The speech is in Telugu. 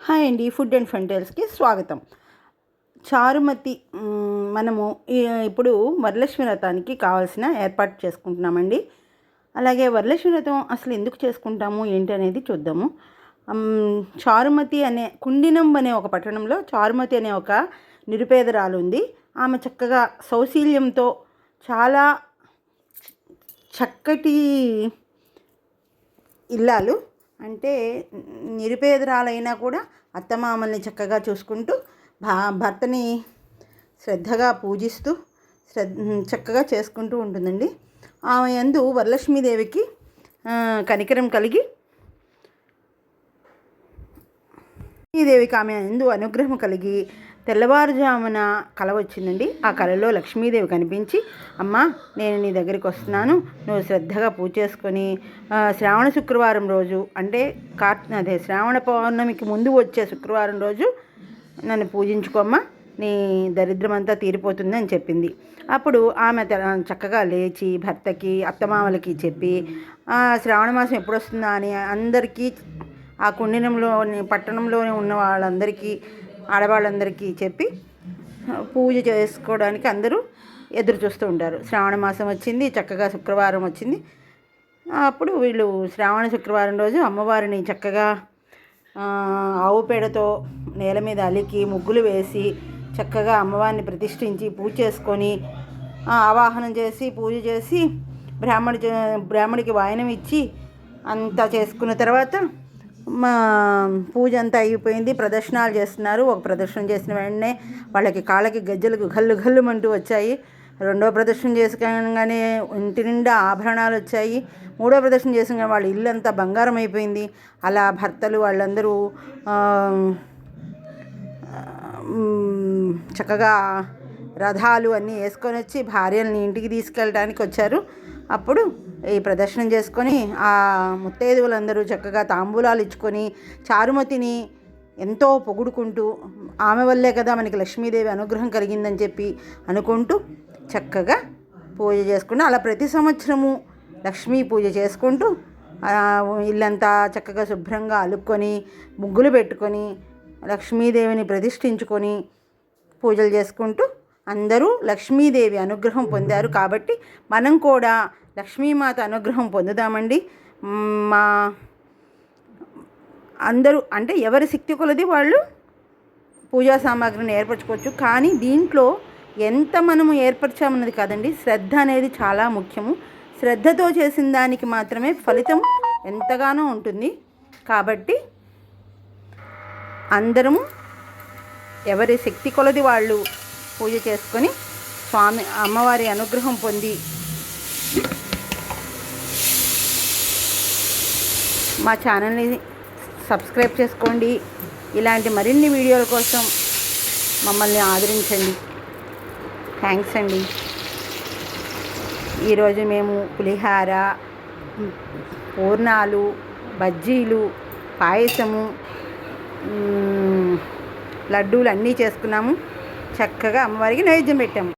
హాయ్ అండి ఫుడ్ అండ్ ఫంటైల్స్కి స్వాగతం. చారుమతి మనము ఇప్పుడు వరలక్ష్మి వ్రతానికి కావాల్సిన ఏర్పాటు చేసుకుంటున్నామండి. అలాగే వరలక్ష్మి వ్రతం అసలు ఎందుకు చేసుకుంటాము ఏంటి అనేది చూద్దాము చారుమతి అనే కుండినం అనే ఒక పట్టణంలో చారుమతి అనే ఒక నిరుపేదరాలు ఉంది. ఆమె చక్కగా సౌశీల్యంతో చాలా చక్కటి ఇల్లాలు అంటే నిరుపేదరాలైనా కూడా అత్తమామల్ని చక్కగా చూసుకుంటూ భా భర్తని శ్రద్ధగా పూజిస్తూ శ్రద్ధ చక్కగా చేసుకుంటూ ఉంటుందండి. ఆమె యందు వరలక్ష్మీదేవికి కనికరం కలిగి లక్ష్మీదేవికి ఆమె ఎందు అనుగ్రహం కలిగి తెల్లవారుజామున కల వచ్చిందండి. ఆ కలలో లక్ష్మీదేవి కనిపించి అమ్మా నేను నీ దగ్గరికి వస్తున్నాను. నువ్వు శ్రద్ధగా పూజ చేసుకొని శ్రావణ శుక్రవారం రోజు అంటే కార్ అదే శ్రావణ పౌర్ణమికి ముందు వచ్చే శుక్రవారం రోజు నన్ను పూజించుకోమ్మా. నీ దరిద్రమంతా తీరిపోతుంది అని చెప్పింది. అప్పుడు ఆమె చక్కగా లేచి భర్తకి అత్తమామలకి చెప్పి శ్రావణ మాసం ఎప్పుడు వస్తుందా అని అందరికీ ఆ కుండినంలోని పట్టణంలోనే ఉన్న వాళ్ళందరికీ ఆడవాళ్ళందరికీ చెప్పి పూజ చేసుకోవడానికి అందరూ ఎదురు చూస్తూ ఉంటారు. శ్రావణ మాసం వచ్చింది చక్కగా శుక్రవారం వచ్చింది. అప్పుడు వీళ్ళు శ్రావణ శుక్రవారం రోజు అమ్మవారిని చక్కగా ఆవు పేడతో నేల మీద అలికి ముగ్గులు వేసి చక్కగా అమ్మవారిని ప్రతిష్ఠించి పూజ చేసుకొని ఆవాహనం చేసి పూజ చేసి బ్రాహ్మడి చే- బ్రాహ్మడికి వాయనం ఇచ్చి అంతా చేసుకున్న తర్వాత మా పూజ అంతా అయిపోయింది. ప్రదర్శనాలు చేస్తున్నారు. ఒక ప్రదర్శన చేసిన వెంటనే వాళ్ళకి కాళ్ళకి గజ్జలకు గల్లు గల్లుమంటూ వచ్చాయి. రెండో ప్రదర్శన చేసుకోగానే ఇంటి నిండా ఆభరణాలు వచ్చాయి. మూడో ప్రదర్శన చేసుకుని వాళ్ళ ఇల్లు అంతా బంగారం అయిపోయింది. అలా భర్తలు వాళ్ళందరూ చక్కగా రథాలు అన్నీ వేసుకొని వచ్చి భార్యల్ని ఇంటికి తీసుకెళ్ళడానికి వచ్చారు. అప్పుడు ఈ ప్రదర్శనం చేసుకొని ఆ ముత్తైదువులందరూ చక్కగా తాంబూలాలు ఇచ్చుకొని చారుమతిని ఎంతో పొగుడుకుంటూ ఆమె వల్లే కదా మనకి లక్ష్మీదేవి అనుగ్రహం కలిగిందని చెప్పి అనుకుంటూ చక్కగా పూజ చేసుకుంటూ అలా ప్రతి సంవత్సరము లక్ష్మీ పూజ చేసుకుంటూ ఇల్లంతా చక్కగా శుభ్రంగా అలుక్కొని ముగ్గులు పెట్టుకొని లక్ష్మీదేవిని ప్రతిష్ఠించుకొని పూజలు చేసుకుంటూ అందరూ లక్ష్మీదేవి అనుగ్రహం పొందారు కాబట్టి మనం కూడా లక్ష్మీమాత అనుగ్రహం పొందుదామండి. మా అందరూ అంటే ఎవరి శక్తి కొలది వాళ్ళు పూజా సామాగ్రిని ఏర్పరచుకోవచ్చు. కానీ దీంట్లో ఎంత మనము ఏర్పరచామన్నది కాదండి శ్రద్ధ అనేది చాలా ముఖ్యము. శ్రద్ధతో చేసిన దానికి మాత్రమే ఫలితం ఎంతగానో ఉంటుంది. కాబట్టి అందరము ఎవరి శక్తి కొలది వాళ్ళు పూజ చేసుకొని స్వామి అమ్మవారి అనుగ్రహం పొంది మా ఛానల్ని సబ్స్క్రైబ్ చేసుకోండి. ఇలాంటి మరిన్ని వీడియోల కోసం మమ్మల్ని ఆదరించండి. థ్యాంక్స్ అండి. ఈరోజు మేము పులిహార పూర్ణాలు బజ్జీలు పాయసము లడ్డూలు అన్నీ చేసుకున్నాము. చక్కగా అమ్మవారికి నైవేద్యం పెట్టాము.